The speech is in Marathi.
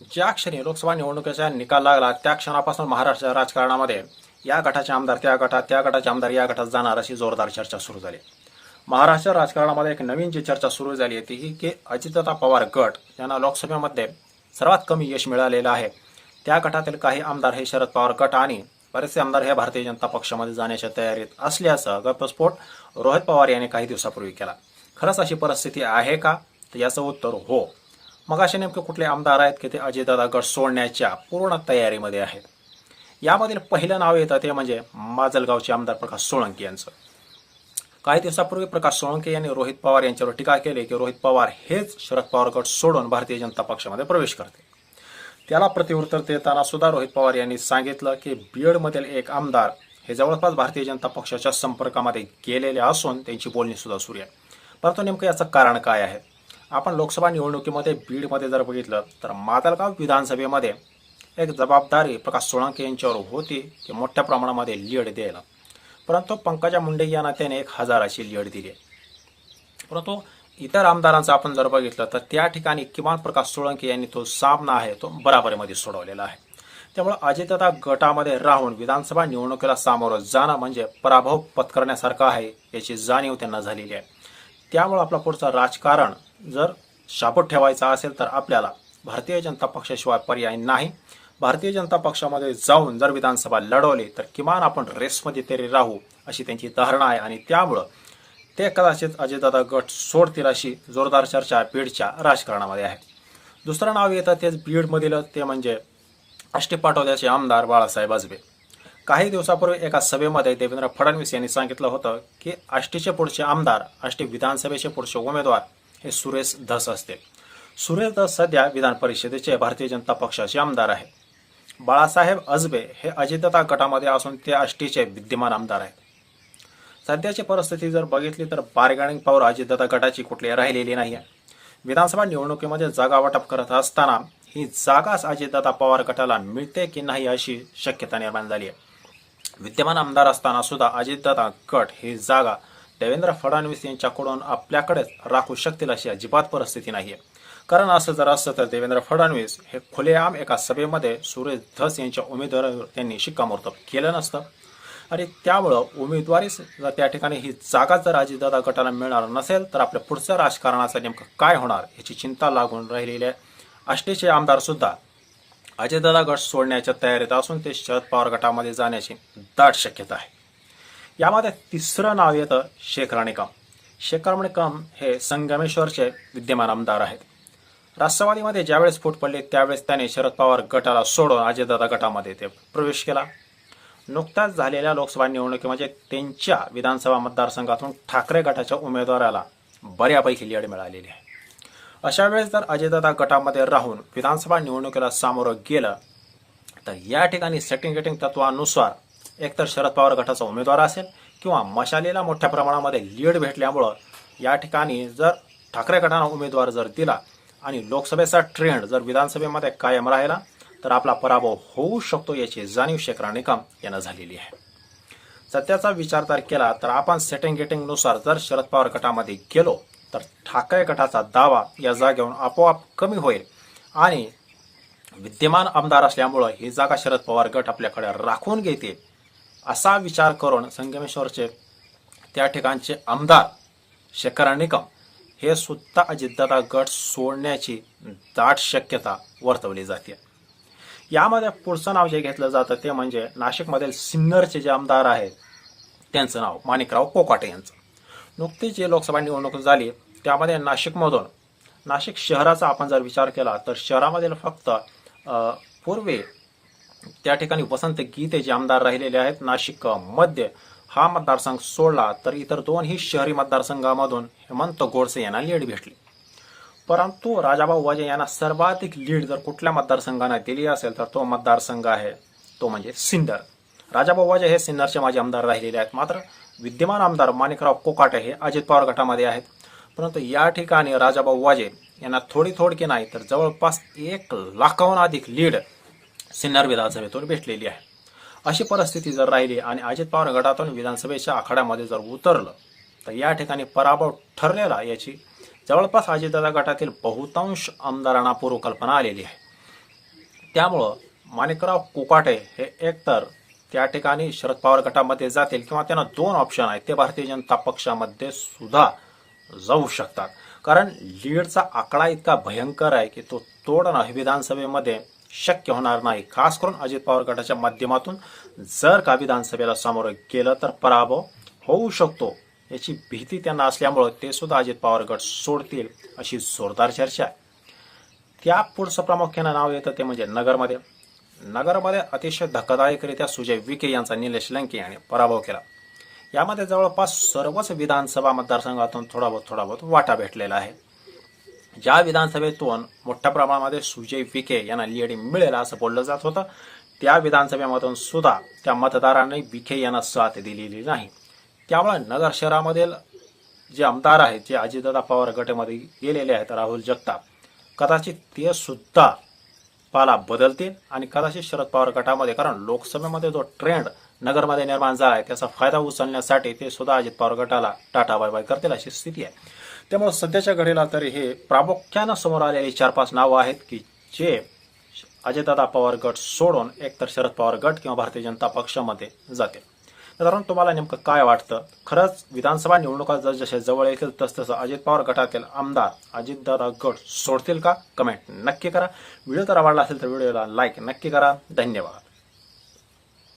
ज्या क्षणी लोकसभा निवडणुकीचा निकाल लागला त्या क्षणापासून महाराष्ट्र राजकारणामध्ये या गटाचे आमदार त्या गटात त्या गटाचे आमदार या गटात जाणार अशी जोरदार चर्चा सुरू झाली. महाराष्ट्र राजकारणामध्ये एक नवीन जी चर्चा सुरू झाली आहे ती ही की अजितदादा पवार गट यांना लोकसभेमध्ये सर्वात कमी यश मिळालेलं आहे. त्या गटातील काही आमदार हे शरद पवार गट आणि बरेचसे आमदार हे भारतीय जनता पक्षामध्ये जाण्याच्या तयारीत असल्याचं गप्पस्फोट रोहित पवार यांनी काही दिवसापूर्वी केला. खरंच अशी परिस्थिती आहे का? तर याचं उत्तर हो. मग असे नेमके कुठले आमदार आहेत की ते अजितदादा गट सोडण्याच्या पूर्ण तयारीमध्ये आहेत? यामधील पहिलं नाव येतं ते म्हणजे माजलगावचे आमदार प्रकाश सोळंकी यांचं. काही दिवसापूर्वी प्रकाश सोळंके यांनी रोहित पवार यांच्यावर टीका केली की रोहित पवार हेच शरद पवार गट सोडून भारतीय जनता पक्षामध्ये प्रवेश करते त्याला प्रतिउत्तर देताना सुद्धा रोहित पवार यांनी सांगितलं की बीडमधील एक आमदार हे जवळपास भारतीय जनता पक्षाच्या संपर्कामध्ये गेलेले असून त्यांची बोलणी सुद्धा सुरू आहे. परंतु नेमकं याचं कारण काय आहे? आपण लोकसभा निवडणुकीमध्ये बीडमध्ये जर बघितलं तर मादलगाव विधानसभेमध्ये एक जबाबदारी प्रकाश सोळंके यांच्यावर होती की मोठ्या प्रमाणामध्ये लीड द्यायला. परंतु पंकजा मुंडे या नात्याने एक हजाराची लीड दिली. परंतु इतर आमदारांचं आपण जर बघितलं तर त्या ठिकाणी किमान प्रकाश सोळंके यांनी तो सामना आहे तो बराबरीमध्ये सोडवलेला आहे. त्यामुळे अजितदादा गटामध्ये राहून विधानसभा निवडणुकीला सामोरं जाणं म्हणजे पराभव पत्करण्यासारखं आहे याची जाणीव त्यांना झालेली आहे. त्यामुळे आपलं पुढचं राजकारण जर शाबूत ठेवायचा असेल तर आपल्याला भारतीय जनता पक्षाशिवाय पर्याय नाही. भारतीय जनता पक्षामध्ये जाऊन जर विधानसभा लढवली तर किमान आपण रेसमध्ये तरी राहू अशी त्यांची धारणा आहे. आणि त्यामुळं ते कदाचित अजितदादा गट सोडतील अशी जोरदार चर्चा बीडच्या राजकारणामध्ये आहे. दुसरं नाव येतं तेच बीडमधील ते म्हणजे आष्टी पाटोद्याचे आमदार बाळासाहेब आजबे. काही दिवसापूर्वी एका सभेमध्ये देवेंद्र फडणवीस यांनी सांगितलं होतं की आष्टीचे पुढचे आमदार आष्टी विधानसभेचे पुढचे उमेदवार हे सुरेश धस असते. सुरेश धस सध्या विधान परिषदेचे भारतीय जनता पक्षाचे आमदार आहे बाळासाहेब अजबे हे अजितदादा गटामध्ये असून ते आष्टीचे विद्यमान आमदार आहेत. सध्याची परिस्थिती जर बघितली तर बार्गेनिंग पॉवर अजितदादा गटाची कुठली राहिलेली नाही आहे. विधानसभा निवडणुकीमध्ये जागा वाटप करत असताना ही जागाच अजितदादा पवार गटाला मिळते की नाही अशी शक्यता निर्माण झाली आहे. विद्यमान आमदार असताना सुद्धा अजितदादा गट ही जागा देवेंद्र फडणवीस यांच्याकडून आपल्याकडेच राखू शकतील अशी अजिबात परिस्थिती नाही आहे कारण असं जर असतं तर देवेंद्र फडणवीस हे खुलेआम एका सभेमध्ये सुरेश धस यांच्या उमेदवारावर त्यांनी शिक्कामोर्तब केलं नसतं. आणि त्यामुळं उमेदवारीच जर त्या ठिकाणी ही जागा जर अजितदादा गटाला मिळणार नसेल तर आपल्या पुढच्या राजकारणाचं नेमकं काय होणार याची चिंता लागून राहिलेली आहे. आष्टीचे आमदार सुद्धा अजितदादा गट सोडण्याच्या तयारीत असून ते शरद पवार गटामध्ये जाण्याची दाट शक्यता आहे. यामध्ये तिसरं नाव येतं शेख राणेकाम शेख राणेकाम हे संगमेश्वरचे विद्यमान आमदार आहेत. राष्ट्रवादीमध्ये ज्यावेळेस फूट पडली त्यावेळेस त्याने शरद पवार गटाला सोडून अजयदादा गटामध्ये ते प्रवेश केला. नुकत्याच झालेल्या लोकसभा निवडणुकीमध्ये त्यांच्या विधानसभा मतदारसंघातून ठाकरे गटाच्या उमेदवाराला बऱ्यापैकी लीड मिळालेली आहे. अशा वेळेस जर अजयदादा गटामध्ये राहून विधानसभा निवडणुकीला सामोरं गेलं तर या ठिकाणी सेटिंग गेटिंग तत्वानुसार एकतर शरद पवार गटाचा उमेदवार असेल किंवा मशालीला मोठ्या प्रमाणामध्ये लीड भेटल्यामुळं या ठिकाणी जर ठाकरे गटानं उमेदवार जर दिला आणि लोकसभेचा ट्रेंड जर विधानसभेमध्ये कायम राहिला तर आपला पराभव होऊ शकतो याची जाणीव शेखरा निकम यांना झालेली आहे. सध्याचा विचार जर केला तर आपण सेटिंग गेटिंगनुसार जर शरद पवार गटामध्ये गेलो तर ठाकरे गटाचा दावा या जागेवरून आपोआप कमी होईल आणि विद्यमान आमदार असल्यामुळं ही जागा शरद पवार गट आपल्याकडे राखून घेते असा विचार करून संगमेश्वरचे त्या ठिकाणचे आमदार शेखर निकम हे सुद्धा अजितदादा गट सोडण्याची दाट शक्यता वर्तवली जाते. यामध्ये पुढचं नाव जे घेतलं जातं ते म्हणजे नाशिकमधील सिन्नरचे जे आमदार आहेत त्यांचं नाव माणिकराव कोकाटे यांचं. नुकतीच जी लोकसभा निवडणूक झाली त्यामध्ये नाशिकमधून नाशिक शहराचा आपण जर विचार केला तर शहरामधील फक्त पूर्वी त्या ठिकाणी वसंत गीते जे आमदार राहिलेले आहेत नाशिक मध्य हा मतदारसंघ सोडला तर इतर दोनही शहरी मतदारसंघामधून हेमंत गोडसे यांना लीड भेटली. परंतु राजाभाऊ वाजे यांना सर्वाधिक लीड जर कुठल्या मतदारसंघाने दिली असेल तर तो मतदारसंघ आहे तो म्हणजे सिन्नर. राजाभाऊ वाजे हे सिन्नरचे माजी आमदार राहिलेले आहेत. मात्र विद्यमान आमदार माणिकराव कोकाटे हे अजित पवार गटामध्ये आहेत. परंतु या ठिकाणी राजाभाऊ वाजे यांना थोडी थोडकी नाही तर जवळपास एक लाखाहून अधिक लीड सिन्नर विधानसभेतून भेटलेली आहे. अशी परिस्थिती जर राहिली आणि अजित पवार गटातून विधानसभेच्या आखाड्यामध्ये जर उतरलं तर या ठिकाणी पराभव ठरलेला याची जवळपास अजितदादा गटातील बहुतांश आमदारांना पूर्वकल्पना आलेली आहे. त्यामुळं माणिकराव कुकाटे हे एकतर त्या ठिकाणी शरद पवार गटामध्ये जातील किंवा त्यांना दोन ऑप्शन आहेत ते भारतीय जनता पक्षामध्ये सुद्धा जाऊ शकतात. कारण लीडचा आकडा इतका भयंकर आहे की तो तोडणं विधानसभेमध्ये शक्य होणार नाही. खास करून अजित पवार गटाच्या माध्यमातून जर का विधानसभेला सामोरं गेलं तर पराभव होऊ शकतो. याची भीती त्यांना असल्यामुळं ते सुद्धा अजित पवार गट सोडतील अशी जोरदार चर्चा आहे. त्या पुढचं प्रामुख्यानं नाव येतं ते म्हणजे नगरमध्ये. नगरमध्ये अतिशय धक्कादायकरित्या सुजय विखे यांचा निलेश लंके यांनी पराभव केला. यामध्ये जवळपास सर्वच विधानसभा मतदारसंघातून थोडा बहुत थोडा बहुत वाटा भेटलेला आहे. ज्या विधानसभेतून मोठ्या प्रमाणामध्ये सुजय विखे यांना लीड मिळेल असं बोललं जात होतं त्या विधानसभेमधून सुद्धा त्या मतदारांनी विखे यांना साथ दिलेली नाही. त्यामुळे नगर शहरामधील जे आमदार आहेत जे अजितदादा पवार गटामध्ये गेलेले आहेत राहुल जगताप कदाचित ते सुद्धा पाला बदलतील आणि कदाचित शरद पवार गटामध्ये कारण लोकसभेमध्ये जो ट्रेंड नगरमध्ये निर्माण झाला आहे त्याचा फायदा उचलण्यासाठी ते सुद्धा अजित पवार गटाला टाटा बाय बाय करतील अशी स्थिती आहे. त्यामुळे सध्याच्या घडीला तरी हे प्रामुख्यानं समोर आलेली चार पाच नावं आहेत की जे अजितदादा पवार गट सोडून एकतर शरद पवार गट किंवा भारतीय जनता पक्षामध्ये जातील. कारण तुम्हाला नेमकं काय वाटतं? खरंच विधानसभा निवडणुका जसे जवळ येतील तसतसं अजित पवार गटातील आमदार अजितदादा गट सोडतील का? कमेंट नक्की करा. व्हिडिओ जर आवडला असेल तर व्हिडिओला लाईक नक्की करा. धन्यवाद.